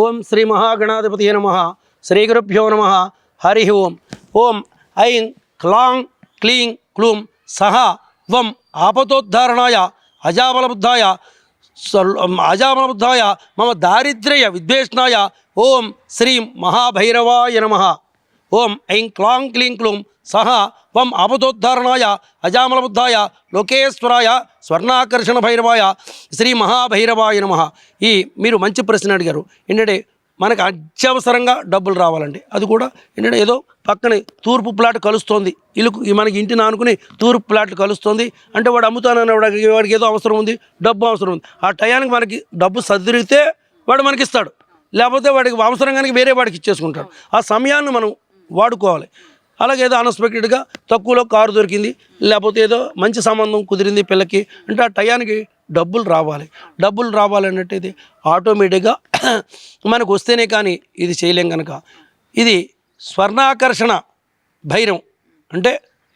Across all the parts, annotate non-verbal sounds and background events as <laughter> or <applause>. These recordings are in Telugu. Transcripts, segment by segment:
ఓం శ్రీ మహాగణాధిపతి నమ. శ్రీ గురుభ్యో నమ. హరి ఓం. ఓం ఐం క్లాంగ్ క్లీం క్లూం సహ వం ఆపదోద్ధారణాయ అజాబలబుద్ధాయ అజాబలబుద్ధాయ మమ దారిద్ర్య విద్వేష్ణాయ. ఓం శ్రీం మహాభైరవాయ నమ. ఓం ఐం క్లాం క్లీం క్లూం సహ వం ఆపదోద్ధారణాయ అజామలబుద్ధాయ లోకేశ్వరాయ స్వర్ణాకర్షణ భైరవాయ శ్రీ మహాభైరవాయ నమ. ఈ మీరు మంచి ప్రశ్న అడిగారు. ఏంటంటే మనకు అత్యవసరంగా డబ్బులు రావాలండి. అది కూడా ఏంటంటే ఏదో పక్కనే తూర్పు ప్లాట్ కలుస్తోంది. ఇల్లు మనకి ఇంటిని ఆనుకుని తూర్పు ప్లాట్ కలుస్తోంది. అంటే వాడు అమ్ముతానని వాడికి వాడికి ఏదో అవసరం ఉంది డబ్బు అవసరం ఉంది. ఆ టయానికి మనకి డబ్బు సర్దిరిగితే వాడు మనకి ఇస్తాడు లేకపోతే వాడికి అవసరం కనుక వేరే వాడికి ఇచ్చేసుకుంటాడు. ఆ సమయాన్ని మనం వాడుకోవాలి. అలాగే ఏదో అన్ఎక్స్పెక్టెడ్గా తక్కువలో కారు దొరికింది లేకపోతే ఏదో మంచి సంబంధం కుదిరింది పిల్లకి అంటే ఆ టయానికి డబ్బులు రావాలి. డబ్బులు రావాలన్నట్టయితే ఆటోమేటిక్గా మనకు వస్తేనే కానీ ఇది చేయలేం కనుక ఇది స్వర్ణాకర్షణ భైరం అంటే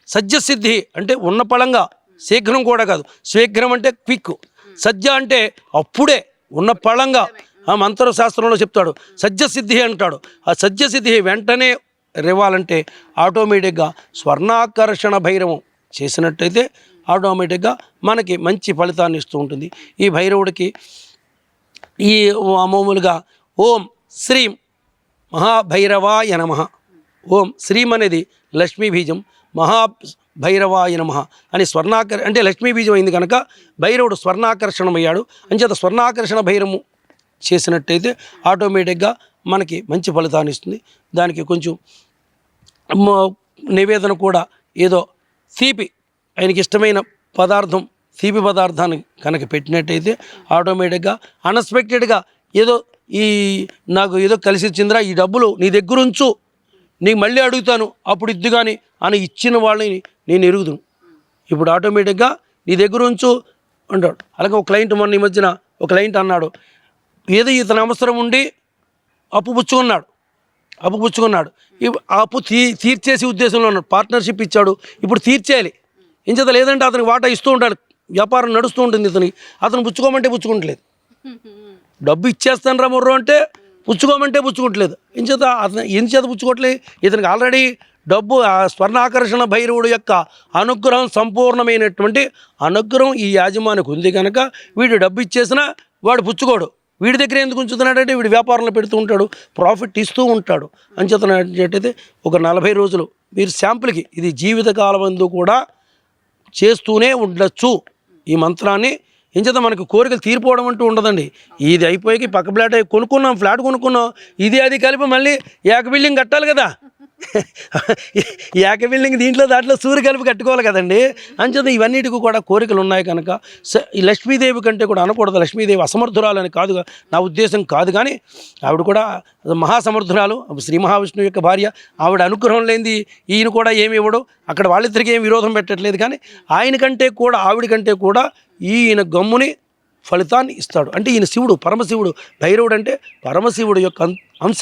సజ్జసిద్ధి అంటే ఉన్న పళంగా శీఘ్రం కూడా కాదు. శీఘ్రం అంటే క్విక్. సజ్జ అంటే అప్పుడే ఉన్న పళంగా ఆ మంత్రశాస్త్రంలో చెప్తాడు. సజ్జసిద్ధి అంటాడు. ఆ సజ్జసిద్ధి వెంటనే రేవాలంటే ఆటోమేటిక్గా స్వర్ణాకర్షణ భైరవం చేసినట్టయితే ఆటోమేటిక్గా మనకి మంచి ఫలితాన్ని ఇస్తూ ఉంటుంది. ఈ భైరవుడికి ఈ మామూలుగా ఓం శ్రీం మహాభైరవాయ నమ. ఓం శ్రీం అనేది లక్ష్మీ బీజం మహా భైరవాయ నమ అని స్వర్ణాకర్ అంటే లక్ష్మీ బీజం అయింది కనుక భైరవుడు స్వర్ణాకర్షణమయ్యాడు. అంచేత స్వర్ణాకర్షణ భైరము చేసినట్టయితే ఆటోమేటిక్గా మనకి మంచి ఫలితాన్ని ఇస్తుంది. దానికి కొంచెం నివేదన కూడా ఏదో తీపి ఆయనకి ఇష్టమైన పదార్థం తీపి పదార్థాన్ని కనుక పెట్టినట్టయితే ఆటోమేటిక్గా అన్ఎక్స్పెక్టెడ్గా ఏదో ఈ నాకు ఏదో కలిసి ఇచ్చిందిరా ఈ డబ్బులు నీ దగ్గర ఉంచు నీకు మళ్ళీ అడుగుతాను అప్పుడు ఇద్దు కానీ అని ఇచ్చిన వాళ్ళని నేను ఎరుగుదును. ఇప్పుడు ఆటోమేటిక్గా నీ దగ్గర ఉంచు అంటాడు. అలాగే ఒక క్లయింట్ మొన్న ఈ మధ్యన ఒక క్లయింట్ అన్నాడు ఏదో ఇతను అవసరం ఉండి అప్పు పుచ్చుకున్నాడు. అప్పు పుచ్చుకున్నాడు. ఆ అప్పు తీ తీర్చేసి ఉద్దేశంలో ఉన్నాడు. పార్ట్నర్షిప్ ఇచ్చాడు. ఇప్పుడు తీర్చేయాలి. ఇంచేత లేదంటే అతనికి వాటా ఇస్తూ ఉంటాడు. వ్యాపారం నడుస్తూ ఉంటుంది ఇతనికి. అతను పుచ్చుకోమంటే పుచ్చుకుంటలేదు. డబ్బు ఇచ్చేస్తాను రా మొర్రు అంటే పుచ్చుకోమంటే పుచ్చుకోవట్లేదు ఇంచేత అతను ఏం చేత పుచ్చుకోవట్లేదు ఇతనికి ఆల్రెడీ డబ్బు ఆ స్వర్ణాకర్షణ భైరవుడు యొక్క అనుగ్రహం సంపూర్ణమైనటువంటి అనుగ్రహం ఈ యాజమానికి ఉంది కనుక వీడు డబ్బు ఇచ్చేసినా వాడు పుచ్చుకోడు. వీడి దగ్గర ఎందుకు ఉంచుతున్నాడంటే వీడు వ్యాపారంలో పెడుతూ ఉంటాడు ప్రాఫిట్ ఇస్తూ ఉంటాడు. అంచేతనట్టయితే ఒక నలభై రోజులు మీరు శాంపుల్కి ఇది జీవితకాలం అందు కూడా చేస్తూనే ఉండొచ్చు ఈ మంత్రాన్ని. ఎంచేత మనకు కోరికలు తీరిపోవడం అంటూ ఉండదండి. ఇది అయిపోయి పక్క ఫ్లాట్ అయి కొనుక్కున్నాం ఫ్లాట్ కొనుక్కున్నాం. ఇది అది కలిపి మళ్ళీ ఏక బిల్డింగ్ కట్టాలి కదా. <laughs> ఏక బిల్డింగ్ దీంట్లో దాంట్లో సూర్య కలిపి కట్టుకోవాలి కదండి. అంచేత ఇవన్నిటికి కూడా కోరికలు ఉన్నాయి కనుక ఈ లక్ష్మీదేవి కంటే కూడా అనకూడదు. లక్ష్మీదేవి అసమర్థురాలని కాదు నా ఉద్దేశం కాదు కానీ ఆవిడ కూడా మహాసమర్థురాలు శ్రీ మహావిష్ణువు యొక్క భార్య. ఆవిడ అనుగ్రహం లేనిది ఈయన కూడా ఏమి ఇవ్వడు. అక్కడ వాళ్ళిద్దరికి ఏమి విరోధం పెట్టట్లేదు కానీ ఆయన కంటే కూడా ఆవిడ కంటే కూడా ఈయన గమ్ముని ఫలితాన్ని ఇస్తాడు. అంటే ఈయన శివుడు పరమశివుడు. భైరవుడు అంటే పరమశివుడు యొక్క అంశ.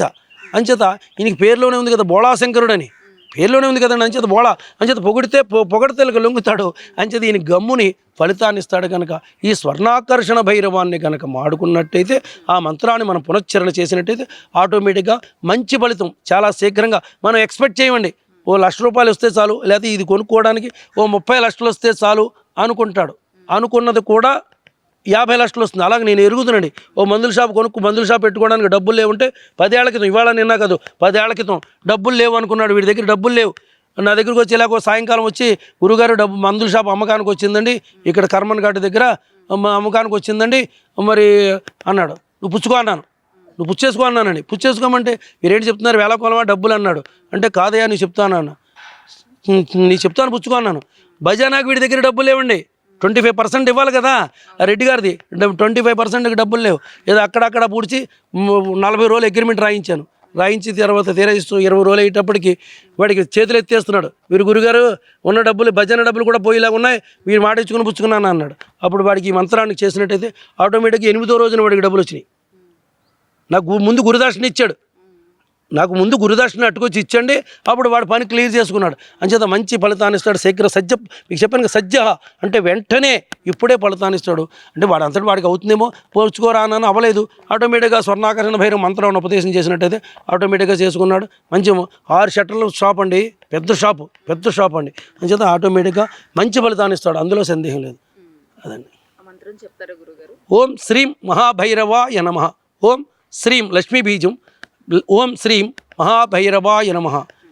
అంచేత ఈయనకి పేరులోనే ఉంది కదా బోళాశంకరుడని పేరులోనే ఉంది కదండి అంచేత బోళా. అంచేత పొగిడితే పొ- లొంగుతాడు. అంచేత ఈయన గమ్ముని ఫలితాన్ని ఇస్తాడు కనుక ఈ స్వర్ణాకర్షణ భైరవాన్ని కనుక మాడుకున్నట్టయితే ఆ మంత్రాన్ని మనం పునశ్చరణ చేసినట్టయితే ఆటోమేటిక్గా మంచి ఫలితం. చాలా శీఘ్రంగా మనం ఎక్స్పెక్ట్ చేయండి ఓ లక్ష రూపాయలు వస్తే చాలు లేకపోతే ఇది కొనుక్కోవడానికి ఓ ముప్పై లక్షలు వస్తే చాలు అనుకుంటాడు. అనుకున్నది కూడా యాభై లక్షలు వస్తుంది. అలాగే నేను ఎరుగుతున్నాండి ఓ మందుల షాప్ కొనుక్కు మందుల షాప్ పెట్టుకోవడానికి డబ్బులు లేవుంటే పదేళ్ళ క్రితం ఇవాళ నిన్న కాదు పదేళ్ళ క్రితం డబ్బులు లేవు అనుకున్నాడు వీడి దగ్గర డబ్బులు లేవు. నా దగ్గరికి వచ్చి ఇలాగో సాయంకాలం వచ్చి గురుగారు డబ్బు మందుల షాప్ అమ్మకానికి వచ్చిందండి. ఇక్కడ కర్మన్ ఘాట్ దగ్గర అమ్మకానికి వచ్చిందండి. మరి అన్నాడు నువ్వు పుచ్చుకో అన్నాను. నువ్వు పుచ్చేసుకో అన్నానండి. పుచ్చేసుకోమంటే మీరేంటి చెప్తున్నారు? వేల డబ్బులు అన్నాడు. అంటే కాదయ్యా నీకు చెప్తాను అన్న నీ చెప్తాను పుచ్చుకో అన్నాను. భజానాకు వీడి దగ్గర డబ్బులు లేవండి. ట్వంటీ ఫైవ్ పర్సెంట్ ఇవ్వాలి కదా? రెడ్డి గారిది. ట్వంటీ ఫైవ్ పర్సెంట్కి డబ్బులు లేవు. ఏదో అక్కడక్కడ పూడ్చి నలభై రోజులు అగ్రిమెంట్ రాయించాను. రాయించి తర్వాత తీరేస్తూ ఇరవై రోజులు అయ్యేటప్పటికి వాడికి చేతులు ఎత్తేస్తున్నాడు. వీరు గురుగారు ఉన్న డబ్బులు భజన డబ్బులు కూడా పోయేలాగా ఉన్నాయి. మీరు మాట ఇచ్చుకుని పుచ్చుకున్నాను అన్నాడు. అప్పుడు వాడికి ఈ మంత్రాన్ని చేసినట్టయితే ఆటోమేటిక్గా ఎనిమిదో రోజున వాడికి డబ్బులు వచ్చినాయి. నాకు ముందు గురుదాక్షిణ ఇచ్చాడు. నాకు ముందు గురుదర్శనం అట్టుకొచ్చి ఇచ్చండి అప్పుడు వాడు పని క్లియర్ చేసుకున్నాడు. అంచేత మంచి ఫలితాన్ని ఇస్తాడు. శీఘ్ర సజ్జ మీకు చెప్పాను సజ్జ. అంటే వెంటనే ఇప్పుడే ఫలితాన్ని ఇస్తాడు. అంటే వాడు అంతటి వాడికి అవుతుందేమో పోల్చుకోరా అని అవ్వలేదు. ఆటోమేటిక్గా స్వర్ణాకర్షణ భైరవ మంత్రం ఉపదేశం చేసినట్టయితే ఆటోమేటిక్గా చేసుకున్నాడు. మంచి ఆరు షట్టర్ల షాప్ అండి. పెద్ద షాపు పెద్ద షాప్ అండి. అంచేత ఆటోమేటిక్గా మంచి ఫలితాన్ని ఇస్తాడు. అందులో సందేహం లేదు. అదండి. చెప్తారా గురుగారు? ఓం శ్రీం మహాభైరవాయ నమ. ఓం శ్రీం లక్ష్మీ బీజం. ఓం శ్రీం మహాభైరవాయ నమ.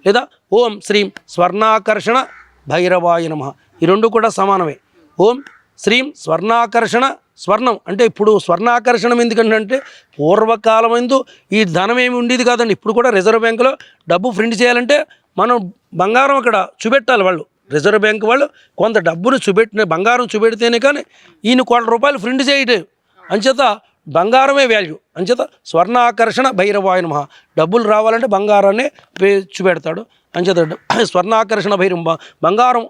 లేదా ఓం శ్రీం స్వర్ణాకర్షణ భైరవాయ నమ. ఈ రెండు కూడా సమానమే. ఓం శ్రీం స్వర్ణాకర్షణ స్వర్ణం. అంటే ఇప్పుడు స్వర్ణాకర్షణం ఎందుకంటే పూర్వకాలం ఎందు ఈ ధనం ఏమి ఉండేది కాదండి. ఇప్పుడు కూడా రిజర్వ్ బ్యాంకులో డబ్బు ప్రింట్ చేయాలంటే మనం బంగారం అక్కడ చూపెట్టాలి వాళ్ళు. రిజర్వ్ బ్యాంక్ వాళ్ళు కొంత డబ్బును చూపెట్టిన బంగారం చూపెడితేనే కానీ ఈయన కోట్ల రూపాయలు ప్రింట్ చేయటం. అంచేత బంగారమే వాల్యూ అంచేత స్వర్ణాకర్షణ భైరవాయ నమ. డబ్బులు రావాలంటే బంగారాన్ని వే- చూపెడతాడు అంచేత స్వర్ణ <clears throat> స్వర్ణాకర్షణ భైరవ బంగారం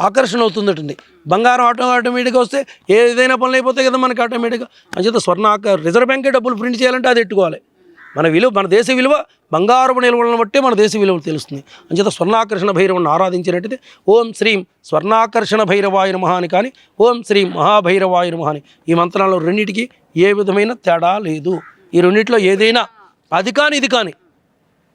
ఆకర్షణ అవుతుందటండి. బంగారం ఆటో ఆటోమేటిక్గా వస్తే ఏదైనా పనులు అయిపోతాయి కదా మనకి ఆటోమేటిక్గా అంచేత స్వర్ణ రిజర్వ్ బ్యాంకే డబ్బులు ప్రింట్ చేయాలంటే అది ఎట్టుకోవాలి. మన విలువ మన దేశ విలువ బంగారపు నిల్వలను బట్టి మన దేశ విలువ తెలుస్తుంది. అంచేత స్వర్ణాకర్షణ భైరవుని ఆరాధించినట్టయితే ఓం శ్రీం స్వర్ణాకర్షణ భైరవాయ నమః అని కానీ ఓం శ్రీం మహాభైరవాయ నమః అని ఈ మంత్రాలు రెండింటికి ఏ విధమైన తేడా లేదు. ఈ రెండిట్లో ఏదైనా అది కానీ ఇది కానీ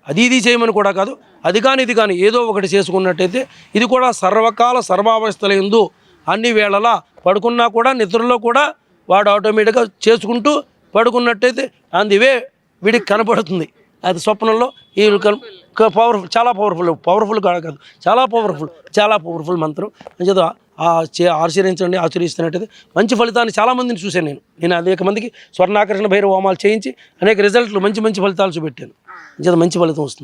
అది ఇది చేయమని కూడా కాదు అది కానీ ఇది కానీ ఏదో ఒకటి చేసుకున్నట్టయితే ఇది కూడా సర్వకాల సర్వావస్థల ఎందు అన్ని వేళలా పడుకున్నా కూడా నిద్రలో కూడా వాడు ఆటోమేటిక్గా చేసుకుంటూ పడుకున్నట్టయితే అందువే వీడికి కనపడుతుంది. అది స్వప్నంలో ఈ పవర్ఫుల్ చాలా పవర్ఫుల్ పవర్ఫుల్ కాదు కాదు. చాలా పవర్ఫుల్ చాలా పవర్ఫుల్ మంత్రం. అంచేత ఆ చే ఆచరించండి ఆచరిస్తున్నట్టయితే మంచి ఫలితాన్ని చాలామందిని చూశాను నేను. నేను అనేక మందికి స్వర్ణాకర్షణ భైరవ హోమాలు చేయించి అనేక రిజల్ట్లు మంచి మంచి ఫలితాలు చూపెట్టాను. అంచేత మంచి ఫలితం వస్తుంది.